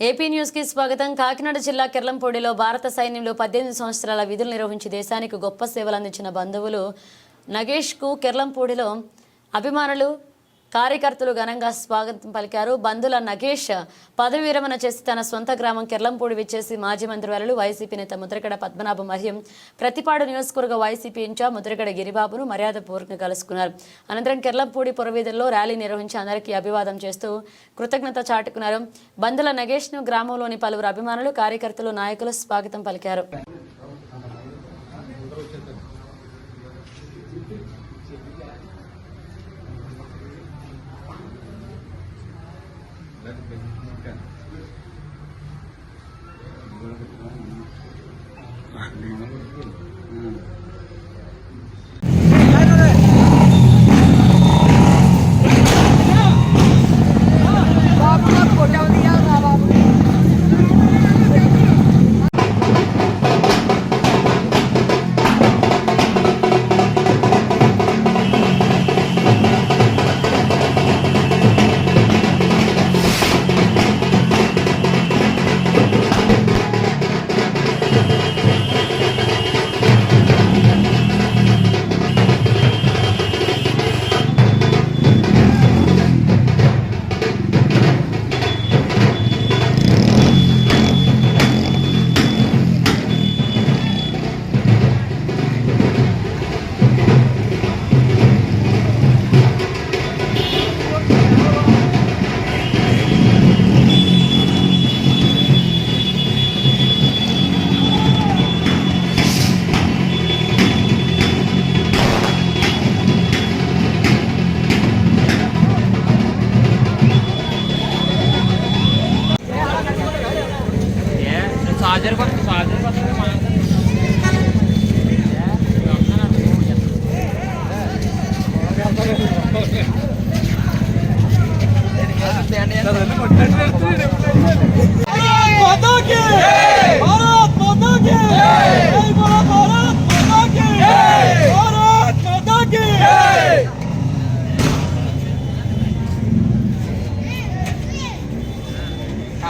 AP న్యూస్కి స్వాగతం. కాకినాడ జిల్లా కిర్లంపూడిలో భారత సైన్యంలో పద్దెనిమిది సంవత్సరాల విధులు నిర్వహించి దేశానికి గొప్ప సేవలు అందించిన బంధువులు నగేష్కు కిర్లంపూడిలో అభిమానులు కార్యకర్తలు ఘనంగా స్వాగతం పలికారు. బంధుల నగేష్ పదవి విరమణ చేసి తన సొంత గ్రామం కిర్లంపూడి విచ్చేసి మాజీ మంత్రివర్యులు వైసీపీ నేత ముద్రగడ పద్మనాభం మరియు ప్రతిపాడు నియోజకవర్గ వైసీపీ ఇన్ఛార్జ్ ముద్రగడ గిరిబాబును మర్యాదపూర్వకంగా కలుసుకున్నారు. అనంతరం కిర్లంపూడి పురవీధుల్లో ర్యాలీ నిర్వహించి అందరికీ అభివాదం చేస్తూ కృతజ్ఞత చాటుకున్నారు. బంధుల నగేష్ను గ్రామంలోని పలువురు అభిమానులు కార్యకర్తలు నాయకులు స్వాగతం పలికారు. Thank you.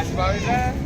Asma öyle.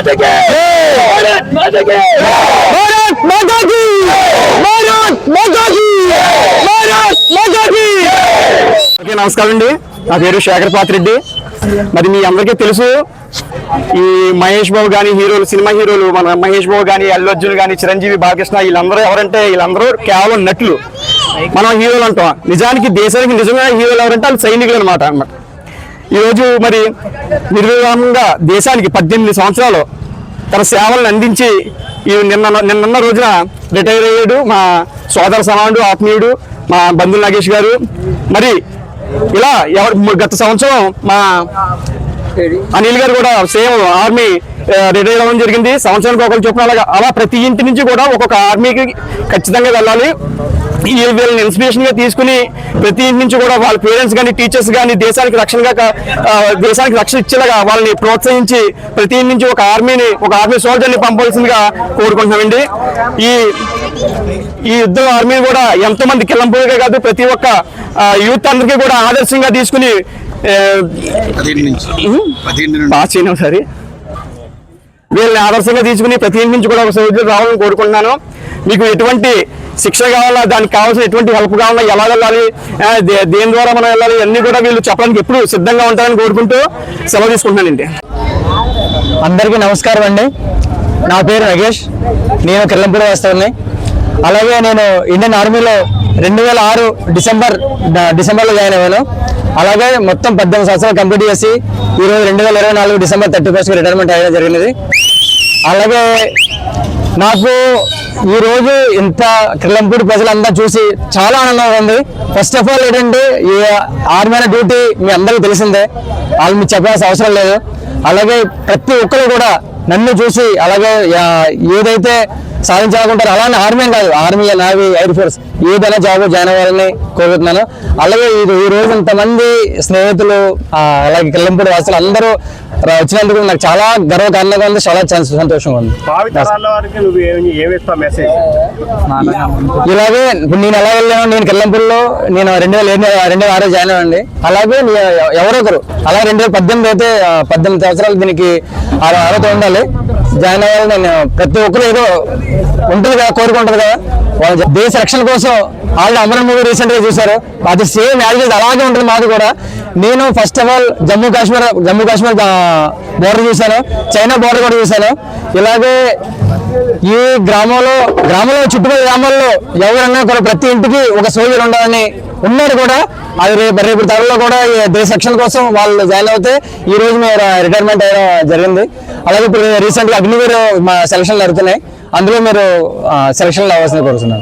Bharat Bharat Bharat okay నమస్కారం అండి. నా పేరు శేఖర్ పాత్రెడ్డి. మరి మీ అందరికీ తెలుసు ఈ మహేష్ బాబు కానీ హీరోలు సినిమా హీరోలు మన మహేష్ బాబు కానీ అల్లు అర్జున్ కానీ చిరంజీవి బాలకృష్ణ వీళ్ళందరూ ఎవరంటే వీళ్ళందరూ కేవలం నటులు. మనం హీరోలు అంటాం. నిజానికి దేశానికి నిజంగా హీరోలు ఎవరంటే వాళ్ళు సైనికులు అనమాట అనమాట ఈరోజు మరి నిర్విరామంగా దేశానికి పద్దెనిమిది సంవత్సరాలు తన సేవలను అందించి ఈ నిన్న నిన్న రోజున రిటైర్ అయ్యాడు మా సోదర సమానుడు ఆత్మీయుడు మా బంధువు నాగేష్ గారు. మరి ఇలా ఎవరు గత సంవత్సరం మా అనిల్ గారు కూడా సేమ్ ఆర్మీ రిటైర్ అవ్వడం జరిగింది. సంవత్సరానికి ఒకరు చొప్పున అలా ప్రతి ఇంటి నుంచి కూడా ఒక్కొక్క ఆర్మీకి ఖచ్చితంగా వెళ్ళాలి. వీళ్ళని ఇన్స్పిరేషన్గా తీసుకుని ప్రతి ఇంటి నుంచి కూడా వాళ్ళ పేరెంట్స్ కానీ టీచర్స్ కానీ దేశానికి రక్షణగా దేశానికి రక్షణ ఇచ్చేలాగా వాళ్ళని ప్రోత్సహించి ప్రతి ఇంటి నుంచి ఒక ఆర్మీని ఒక ఆర్మీ సోల్జర్ని పంపాల్సిందిగా కోరుకుంటున్నామండి. ఈ ఈ యుద్ధ ఆర్మీ కూడా ఎంతో మంది కిల్లంపూడిగా కాదు ప్రతి ఒక్క యూత్ అందరికీ కూడా ఆదర్శంగా తీసుకుని ఒకసారి. వీళ్ళని ఆదర్శంగా తీసుకుని ప్రతి ఇంటి నుంచి కూడా ఒక సోదరులు రావాలని కోరుకుంటున్నాను. మీకు ఎటువంటి శిక్ష కావాలా? దానికి కావాల్సిన ఎటువంటి హెల్ప్ కావాలా? ఎలా వెళ్ళాలి? దే- దేని ద్వారా మనం వెళ్ళాలి? అన్నీ కూడా వీళ్ళు చెప్పడానికి ఎప్పుడు సిద్ధంగా ఉంటారని కోరుకుంటూ సెలవు తీసుకుంటున్నానండి అందరికీ నమస్కారం అండి. నా పేరు నగేష్. నేను కిర్లంపూడి వేస్తాను అలాగే నేను ఇండియన్ ఆర్మీలో రెండు వేల ఆరు డిసెంబర్ డిసెంబర్లో జాయిన్ అయ్యాను. అలాగే మొత్తం పద్దెనిమిది సంవత్సరాలు కంప్లీట్ చేసి ఈరోజు రెండు వేల ఇరవై నాలుగు డిసెంబర్ థర్టీ ఫస్ట్ రిటైర్మెంట్ అయ్యడం జరిగినది. అలాగే నాకు ఈరోజు ఇంత కిర్లంపూడి ప్రజలంతా చూసి చాలా ఆనందంగా ఉంది. ఫస్ట్ ఆఫ్ ఆల్ ఏంటంటే ఈ ఆర్మీ డ్యూటీ మీ అందరికీ తెలిసిందే. వాళ్ళు మీకు చెప్పాల్సిన అవసరం లేదు. అలాగే ప్రతి ఒక్కరు కూడా నన్ను చూసి అలాగే ఏదైతే సాధించాలనుకుంటారో అలానే ఆర్మీ కాదు. ఆర్మీ నావీ ఎయిర్ ఫోర్స్ ఏదైనా జాబ్ జాయిన్ అవ్వాలని కోరుకుంటున్నాను అలాగే ఈ- ఈ రోజు ఇంతమంది స్నేహితులు అలాగే కిల్లంపూడి వాసులు అందరూ వచ్చినందుకు నాకు చాలా గర్వకారణంగా ఉంది చాలా సంతోషంగా ఉంది. ఇలాగే నేను ఎలా వెళ్ళాను నేను కిల్లంపూడిలో నేను రెండు వేల రెండు వేల ఆరు జాయిన్ అవ్వండి అలాగే నే- ఎవరో ఒకరు అలా రెండు వేల పద్దెనిమిది అయితే పద్దెనిమిది సంవత్సరాలు దీనికి అర- అర్హత ఉండాలి. జాయిన్ అవ్వాలి నేను ప్రతి ఒక్కరు ఏదో ఉంటుంది కదా కోరుకుంటుంది కదా వాళ్ళ దేశ రక్షణ కోసం ఆల్రెడీ అమరన్ మూవీ రీసెంట్గా చూశారు. అది సేమ్ యాజ్ అలాగే ఉంటుంది మాది కూడా. నేను first of all Jammu Kashmir Jammu Kashmir border చూశాను. చైనా బోర్డర్ కూడా చూశాను. ఇలాగే ఈ గ్రామంలో గ్రామంలో చుట్టుపక్కల గ్రామాల్లో ఎవరన్నా కూడా ప్రతి ఇంటికి ఒక సోల్జర్ ఉండాలని ఉన్నారు కూడా. అది రేపు రేపు తరలో కూడా దేశ రక్షణ కోసం వాళ్ళు జాయిన్ అవుతే ఈ రోజు మేము రిటైర్మెంట్ అయ్యడం జరిగింది. అలాగే ఇప్పుడు రీసెంట్గా అగ్నివీర్ మా సెలక్షన్లు జరుగుతున్నాయి. అందులో మీరు సెలక్షన్లు అవ్వాల్సింది కోరుతున్నాను.